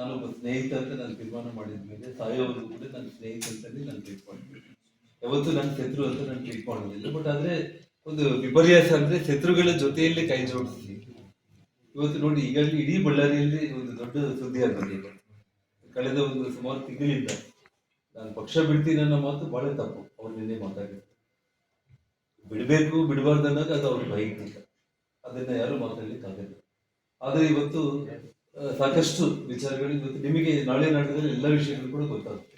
ನಾನೊಬ್ಬ ಸ್ನೇಹಿತ ಅಂತ ನಾನು ತೀರ್ಮಾನ ಮಾಡಿದ ಮೇಲೆ ಸಾಯೋವರೆಗೂ ಕೂಡ ನನ್ನ ಸ್ನೇಹಿತ ಅಂತಲೇ ನಾನು ಟ್ರೀಟ್ ಮಾಡ್ತೀನಿ. ಯಾವತ್ತೂ ನನ್ನ ಶತ್ರು ಅಂತ ನಾನು ಟ್ರೀಟ್ ಮಾಡೋದಿಲ್ಲ ಬಟ್ ಆದ್ರೆ ಒಂದು ವಿಪರ್ಯಾಸ ಅಂದ್ರೆ ಶತ್ರುಗಳ ಜೊತೆಯಲ್ಲಿ ಕೈ ಜೋಡಿಸಿ. ಇವತ್ತು ನೋಡಿ ಈಗ ಇಡೀ ಬಳ್ಳಾರಿಯಲ್ಲಿ ಒಂದು ದೊಡ್ಡ ಸುದ್ದಿ ಆಗಿದೆ ಕಳೆದ ಒಂದು ಸುಮಾರು ತಿಂಗಳಿಂದ ನಾನು ಪಕ್ಷ ಬಿಡ್ತೀನಿ ಅನ್ನೋ ಮಾತು ಬಹಳ ತಪ್ಪು. ಅವ್ರು ನಿನ್ನೆ ಮಾತಾಡಿದ್ರು. ಬಿಡಬೇಕು, ಬಿಡಬಾರ್ದು ಅನ್ನೋದು ಅದು ಅವ್ರ ಭಯ ಅದನ್ನ ಯಾರು ಮಾತಾಡ್ಲಿಕ್ಕೆ ಆಗಲ್ಲ ಆದ್ರೆ ಇವತ್ತು ಸಾಕಷ್ಟು ವಿಚಾರಗಳು ಇವತ್ತು ನಿಮಗೆ ನಾಳೆ ನಾಟಕದಲ್ಲಿ ಎಲ್ಲ ವಿಷಯಗಳು ಕೂಡ ಗೊತ್ತಾಗುತ್ತೆ.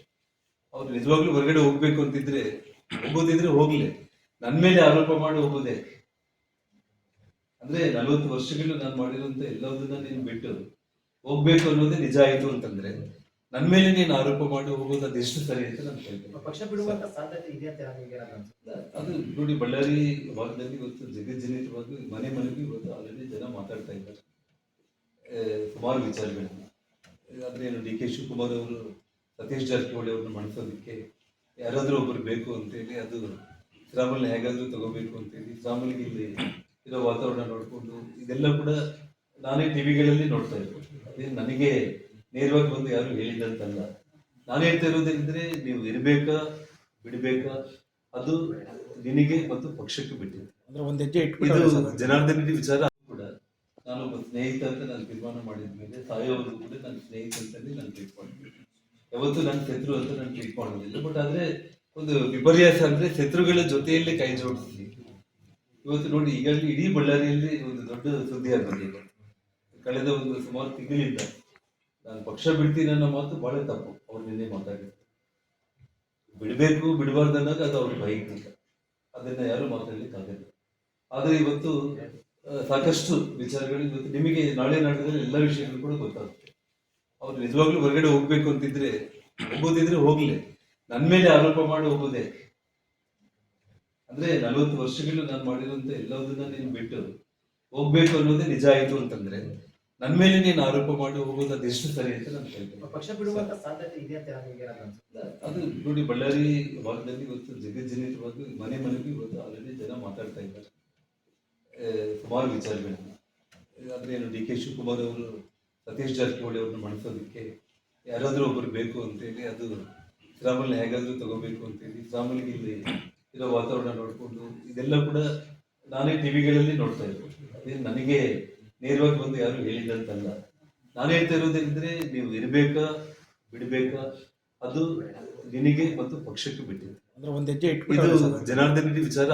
ಅವ್ರು ನಿಜವಾಗ್ಲೂ ಹೊರಗಡೆ ಹೋಗ್ಬೇಕು ಅಂತಿದ್ರೆ ಹೋಗೋದಿದ್ರೆ ಹೋಗ್ಲಿ. ನನ್ನ ಮೇಲೆ ಆರೋಪ ಮಾಡಿ ಹೋಗೋದೇ. ಅಂದ್ರೆ ನಲವತ್ತು ವರ್ಷಗಳು ನಾನು ಮಾಡಿರುವಂತ ಎಲ್ಲವನ್ನ ನೀನು ಬಿಟ್ಟು ಹೋಗ್ಬೇಕು ಅನ್ನೋದೇ ನಿಜ ಆಯ್ತು ಅಂತಂದ್ರೆ ನನ್ನ ಮೇಲೆ ನೀನು ಆರೋಪ ಮಾಡಿ ಹೋಗೋದು ಅದೆಷ್ಟು ಸರಿ ಅಂತ ನಾನು ಕೇಳ್ತೀನಿ. ಪಕ್ಷ ಬಿಡುವಂತ ಸಾಧ್ಯತೆ ಇದೆ ಅಂತ ಅದು ನೋಡಿ ಬಳ್ಳಾರಿ ಭಾಗದಲ್ಲಿ ಇವತ್ತು ಜಗಜ್ಜನಿತವಾಗಿ ಮನೆ ಮನೆಗೂ ಇವತ್ತು ಆಲ್ರೆಡಿ ಜನ ಮಾತಾಡ್ತಾ ಇದ್ದಾರೆ. ಸುಮಾರು ವಿಚಾರಗಳನ್ನು ಅಂದರೆ ಏನು ಡಿ ಕೆ ಶಿವಕುಮಾರ್ ಅವರು ಸತೀಶ್ ಜಾರಕಿಹೊಳಿ ಅವ್ರನ್ನ ಮಣಿಸೋದಕ್ಕೆ ಯಾರಾದರೂ ಒಬ್ಬರು ಬೇಕು ಅಂತೇಳಿ ಅದು ಶ್ರಾಮಲ್ನ ಹೇಗಾದರೂ ತಗೋಬೇಕು ಅಂತೇಳಿ ಶ್ರಾಮಲ್ಗೆ ಇಲ್ಲಿ ಇರೋ ವಾತಾವರಣ ನೋಡಿಕೊಂಡು ಇದೆಲ್ಲ ಕೂಡ ನಾನೇ ಟಿವಿಗಳಲ್ಲಿ ನೋಡ್ತಾ ಇದ್ದೆ ಅದೇನು ನನಗೆ ನೇರವಾಗಿ ಬಂದು ಯಾರು ಹೇಳಿದಂತಲ್ಲ ನಾನು ಹೇಳ್ತಾ ಇರೋದೇನಿದ್ರೆ ನೀವು ಇರಬೇಕಾ ಬಿಡಬೇಕಾ ಅದು ನಿನಗೆ ಮತ್ತು ಪಕ್ಷಕ್ಕೆ ಬಿಟ್ಟಿದೆ ಅಂದ್ರೆ ಒಂದ್ ಹೆಜ್ಜೆ ಇದು ಜನಾರ್ದನ ವಿಚಾರ ನಾನೊಬ್ಬ ಸ್ನೇಹಿತ ಅಂತ ನಾನು ತೀರ್ಮಾನ ಮಾಡಿದ ಮೇಲೆ ಸಾಯೋವರೆಗೂ ಕೂಡ ನನ್ನ ಸ್ನೇಹಿತ ಅಂತಲೇ ನಾನು ಟ್ರೀಟ್ ಮಾಡ್ತೀನಿ ಯಾವತ್ತು ನನ್ನ ಶತ್ರು ಅಂತ ನಾನು ಟ್ರೀಟ್ ಮಾಡೋದಿಲ್ಲ ಬಟ್ ಆದ್ರೆ ಒಂದು ವಿಪರ್ಯಾಸ ಅಂದ್ರೆ ಶತ್ರುಗಳ ಜೊತೆಯಲ್ಲಿ ಕೈ ಜೋಡಿಸಿ. ಇವತ್ತು ನೋಡಿ ಈಗ ಇಡೀ ಬಳ್ಳಾರಿಯಲ್ಲಿ ಒಂದು ದೊಡ್ಡ ಸುದ್ದಿ ಆಗಿದೆ ಕಳೆದ ಒಂದು ಸುಮಾರು ತಿಂಗಳಿಂದ ನಾನು ಪಕ್ಷ ಬಿಡ್ತೀನಿ ಅನ್ನೋ ಮಾತು ಬಹಳ ತಪ್ಪು. ಅವ್ರು ನಿನ್ನೆ ಮಾತಾಡಿದ್ರು. ಬಿಡಬೇಕು, ಬಿಡಬಾರ್ದು ಅನ್ನೋದು ಅದು ಅವ್ರ ಭಯ ಅದನ್ನ ಯಾರು ಮಾತಾಡ್ಲಿಕ್ಕಾಗಲ್ಲ ಆದ್ರೆ ಇವತ್ತು ಸಾಕಷ್ಟು ವಿಚಾರಗಳು ಇವತ್ತು ನಿಮಗೆ ನಾಳೆ ನಾಡಿದ್ರೆ ಎಲ್ಲ ವಿಷಯಗಳು ಕೂಡ ಗೊತ್ತಾಗುತ್ತೆ. ಅವ್ರು ನಿಜವಾಗ್ಲೂ ಹೊರಗಡೆ ಹೋಗ್ಬೇಕು ಅಂತಿದ್ರೆ ಹೋಗೋದಿದ್ರೆ ಹೋಗ್ಲಿ. ನನ್ನ ಮೇಲೆ ಆರೋಪ ಮಾಡಿ ಹೋಗೋದೇ. ಅಂದ್ರೆ ನಲವತ್ತು ವರ್ಷಗಳು ನಾನು ಮಾಡಿರುವಂತ ಎಲ್ಲದನ್ನ ನೀನು ಬಿಟ್ಟು ಹೋಗ್ಬೇಕು ಅನ್ನೋದೇ ನಿಜ ಆಯ್ತು ಅಂತಂದ್ರೆ ನನ್ನ ಮೇಲೆ ನೀನು ಆರೋಪ ಮಾಡಿ ಹೋಗೋದು ಅದೆಷ್ಟು ಸರಿ ಅಂತ ನಾನು ಕೇಳ್ತೀನಿ ಪಕ್ಷ ಬಿಡುವಂತ ಸಾಧ್ಯತೆ ಇದೆ ಅಂತ ಅದು ನೋಡಿ ಬಳ್ಳಾರಿ ಭಾಗದಲ್ಲಿ ಇವತ್ತು ಜಗಜ್ಜನಿತವಾಗಿ ಮನೆ ಮನೆಗೂ ಇವತ್ತು ಆಲ್ರೆಡಿ ಜನ ಮಾತಾಡ್ತಾ ಇದ್ದಾರೆ. ಸುಮಾರು ವಿಚಾರಗಳು ಅಂದ್ರೆ ಏನು ಡಿ ಕೆ ಶಿವಕುಮಾರ್ ಅವರು ಸತೀಶ್ ಜಾರಕಿಹೊಳಿ ಅವ್ರನ್ನ ಮಣಿಸೋದಕ್ಕೆ ಯಾರಾದರೂ ಒಬ್ರು ಬೇಕು ಅಂತೇಳಿ ಅದು ಶ್ರಾಮಲ್ನ ಹೇಗಾದ್ರೂ ತಗೋಬೇಕು ಅಂತೇಳಿ ಶ್ರಾಮಲ್ಗೆ ಇಲ್ಲಿ ಇರೋ ವಾತಾವರಣ ನೋಡಿಕೊಂಡು ಇದೆಲ್ಲ ಕೂಡ ನಾನೇ ಟಿವಿಗಳಲ್ಲಿ ನೋಡ್ತಾ ಇದ್ದೆ. ನನಗೆ ನೇರವಾಗಿ ಬಂದು ಯಾರು ಹೇಳಿದಂತಲ್ಲ. ನಾನು ಹೇಳ್ತಾ ಇರೋದೇನಿದ್ರೆ ನೀವು ಇರಬೇಕಾ ಬಿಡ್ಬೇಕಾ ಅದು ನಿನಗೆ ಮತ್ತು ಪಕ್ಷಕ್ಕೆ ಬಿಟ್ಟಿದೆ. ಅಂದ್ರೆ ಒಂದ್ ಹೆಜ್ಜೆ ಇದು ಜನಾರ್ದನ ಜನಾರ್ದನ್ ರೆಡ್ಡಿ ವಿಚಾರ